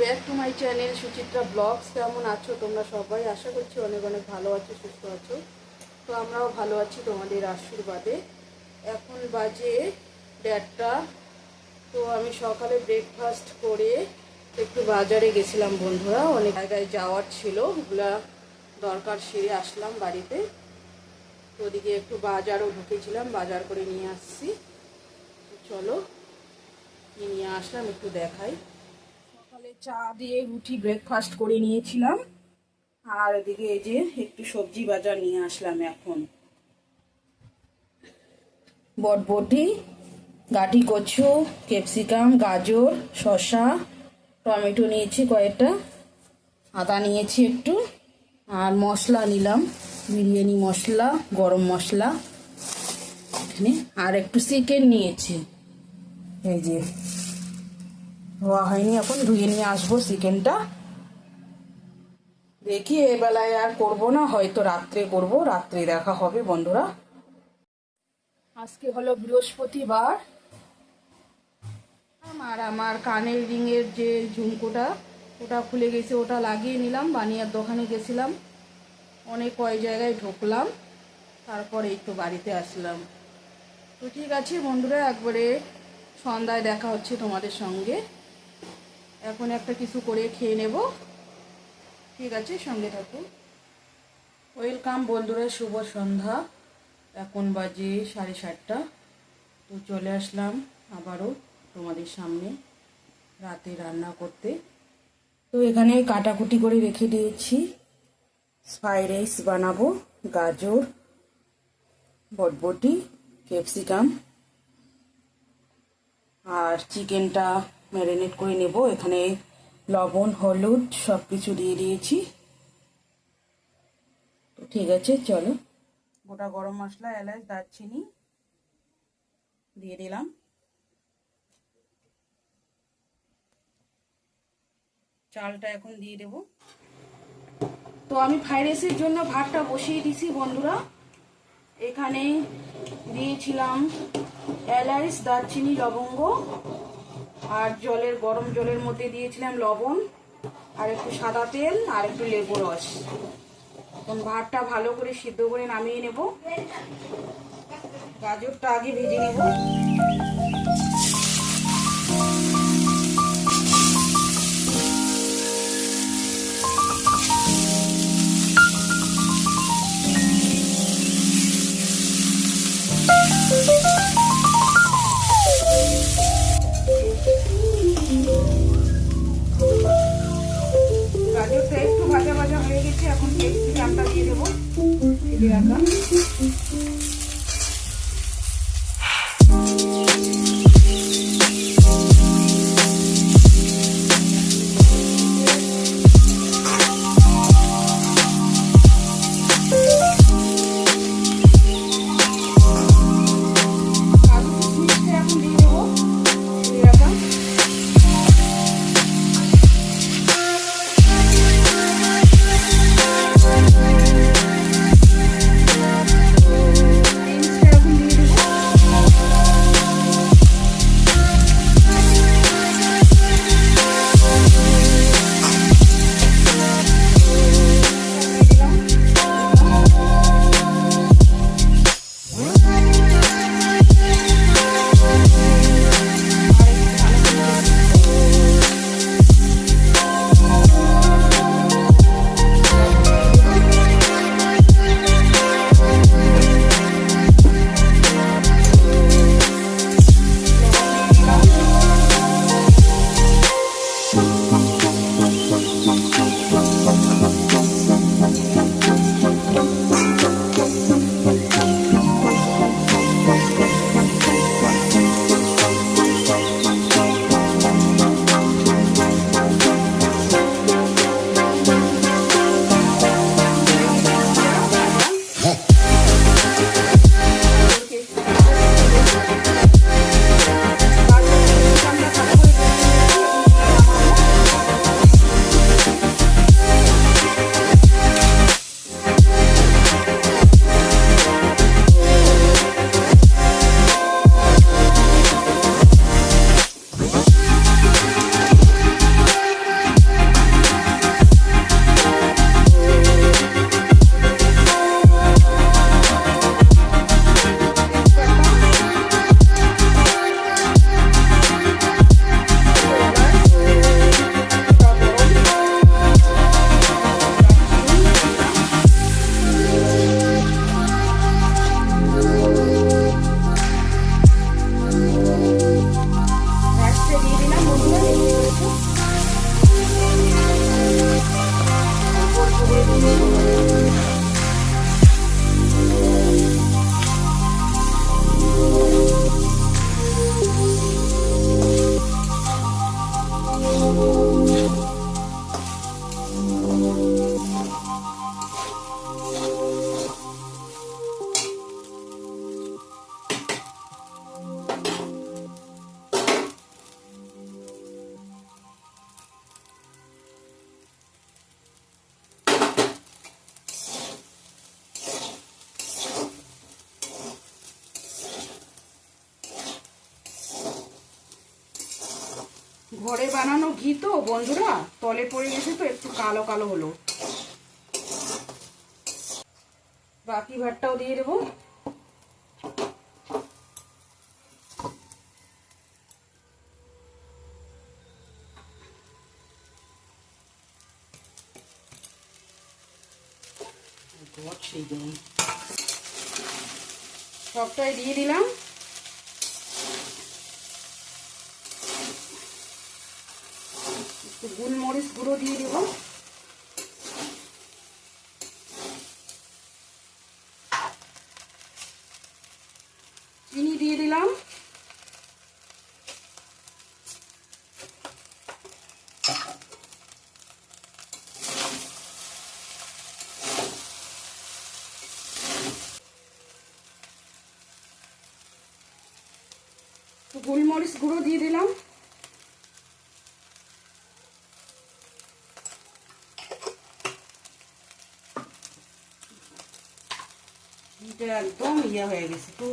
Back to my channel Suchitra blogs কেমন আছো তোমরা সবাই? আশা করছি অনেক অনেক ভালো আছো, সুস্থ আছো। তো আমরাও ভালো আছি তোমাদের আশীর্বাদে। এখন বাজে দেড়টা। তো আমি সকালে ব্রেকফাস্ট করে একটু বাজারে গেছিলাম বন্ধুরা। অনেক জায়গায় যাওয়ার ছিল। ওগুলা দরকার সেরে আসলাম বাড়িতে। তো ওদিকে একটু বাজারও ঢুকেছিলাম, বাজার করে নিয়ে আসছি। চলো নিয়ে আসলাম একটু দেখাই। চা দিয়ে রুটি ব্রেকফাস্ট করে নিয়েছিলাম। আর এদিকে এই যে একটু সবজি বাজার নিয়ে আসলাম এখন। বটবটি, গাটি কচু, ক্যাপসিকাম, গাজর, শসা, টমেটো নিয়েছি কয়েকটা। আদা নিয়েছি একটু। আর মশলা নিলাম। বিরিয়ানি মশলা, গরম মশলা। এখানে আর একটু চিকেন নিয়েছি। এই যে ধোয়া হয়নি। এখন ধুয়ে নিয়ে আসব চিকেনটা। দেখি এ বেলায় আর করব না, হয়তো রাত্রে করব। রাত্রে দেখা হবে বন্ধুরা। আজকে হলো বৃহস্পতিবার। আর আমার কানের রিংয়ের যে ঝুমকোটা, ওটা খুলে গেছে, ওটা লাগিয়ে নিলাম। বানিয়ার দোকানে গেছিলাম। অনেক কয় জায়গায় ঢুকলাম। তারপরে তো বাড়িতে আসলাম। তো ঠিক আছে বন্ধুরা, একবারে সন্ধ্যায় দেখা হচ্ছে তোমাদের সঙ্গে। এখন একটা কিছু করে খেয়ে নেব। ঠিক আছে, সঙ্গে থাকুন ওয়েলকাম বন্ধুরা, শুভ সন্ধ্যা। এখন বাজে সাড়ে সাতটা। তো চলে আসলাম আবারও তোমাদের সামনে রাতে রান্না করতে। তো এখানে কাটাকুটি করে রেখে দিয়েছি। ফ্রাইড রাইস বানাবো, গাজর, বটবটি ক্যাপসিকাম আর চিকেনটা ম্যারিনেট করে নেব। এখানে লবণ, হলুদ সব কিছু দিয়ে দিয়েছি। তো ঠিক আছে, চলো। গোটা গরম মশলা, এলাচ, দারচিনি দিয়ে দিলাম। চালটা এখন দিয়ে দেব। তো আমি ফ্রাইড রাইসের জন্য ভাতটা বসিয়ে দিছি বন্ধুরা। এখানে দিয়েছিলাম এলাইচ দারচিনি, লবঙ্গ। আর জলের, গরম জলের মধ্যে দিয়েছিলাম লবণ, আর একটু সাদা তেল, আর একটু লেবু রস। এখন ভাতটা ভালো করে সিদ্ধ করে নামিয়ে নেব। গাজরটা আগে ভেজে নেব। ঘরে বানানো ঘি তো বন্ধুরা। তলে পড়ে গেছে তো একটু কালো কালো হলো। বাকি ভাতটাও দিয়ে দেবো। সবটাই দিয়ে দিলাম। গোলমরিচ গুঁড়ো দিয়ে দেবো। চিনি দিয়ে দিলাম। গোলমরিচ গুঁড়ো দিয়ে দিলাম। একদম ইয়া হয়ে গেছে তো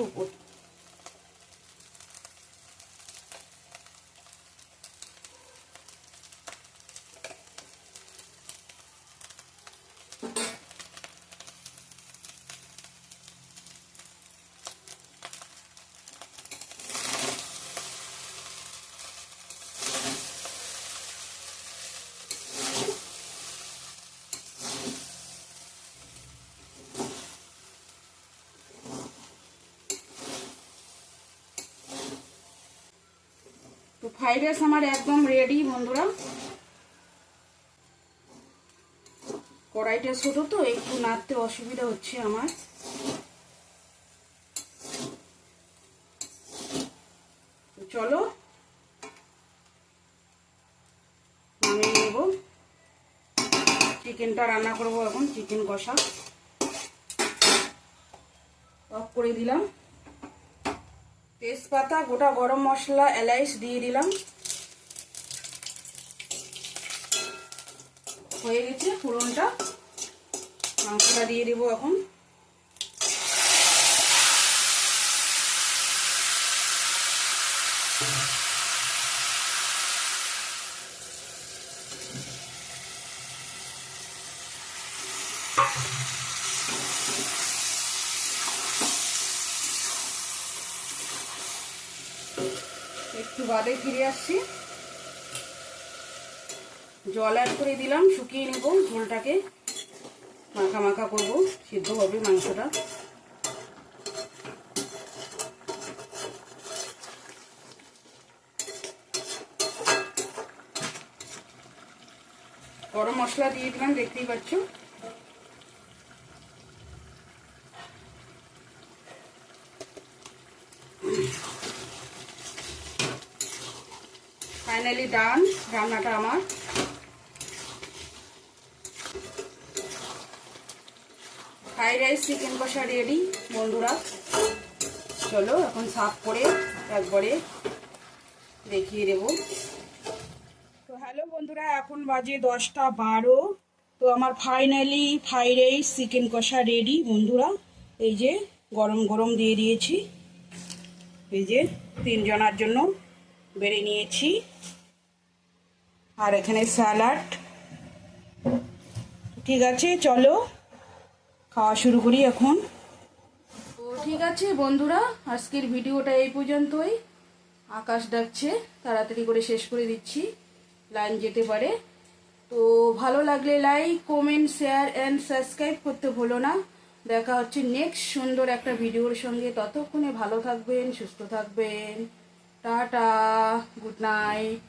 ফ্রাইড রাইস আমার একদম রেডি বন্ধুরা। কড়াইটা ছোটো তো, একটু নাড়তে অসুবিধা হচ্ছে আমার। চলো, নামিয়ে নেব। চিকেনটা রান্না করব এখন, চিকেন কষা। অফ করে দিলাম। তেজপাতা গোটা গরম মশলা এলাইচ দিয়ে দিলাম। হয়ে গেছে ফোড়নটা। মাংসটা দিয়ে দিব এখন। একটু বাদে ফিরে আসছি। জল অ্যাড করে দিলাম, শুকিয়ে নেব ঝোলটাকে। মাখা মাখা করব, সিদ্ধ হবে মাংসটা। গরম মশলা দিয়ে দিলাম, দেখতেই পাচ্ছ। ফাইনালি ডান রান্নাটা আমার। ফ্রাইড রাইস চিকেন কষা রেডি বন্ধুরা। চলো এখন সাফ করে একবারে দেখিয়ে দেবো। তো হ্যালো বন্ধুরা, এখন বাজে দশটা বারো। তো আমার ফাইনালি ফ্রাইড রাইস চিকেন কষা রেডি বন্ধুরা। এই যে গরম গরম দিয়ে দিয়েছি। এই যে তিনজনার জন্য বেড়ে নিয়েছি। আর এখানে স্যালাড। ঠিক আছে, চলো। খাওয়া শুরু করি এখন। তো ঠিক আছে বন্ধুরা, আজকের ভিডিওটা এই পর্যন্তই। আকাশ ডাকছে, তাড়াতাড়ি করে শেষ করে দিচ্ছি, লাইন যেতে পারে। তো ভালো লাগলে like comment share and subscribe করতে ভুলো না। দেখা হচ্ছে নেক্সট সুন্দর একটা ভিডিওর সঙ্গে। ততক্ষণে ভালো থাকবেন, সুস্থ থাকবেন। Tata good night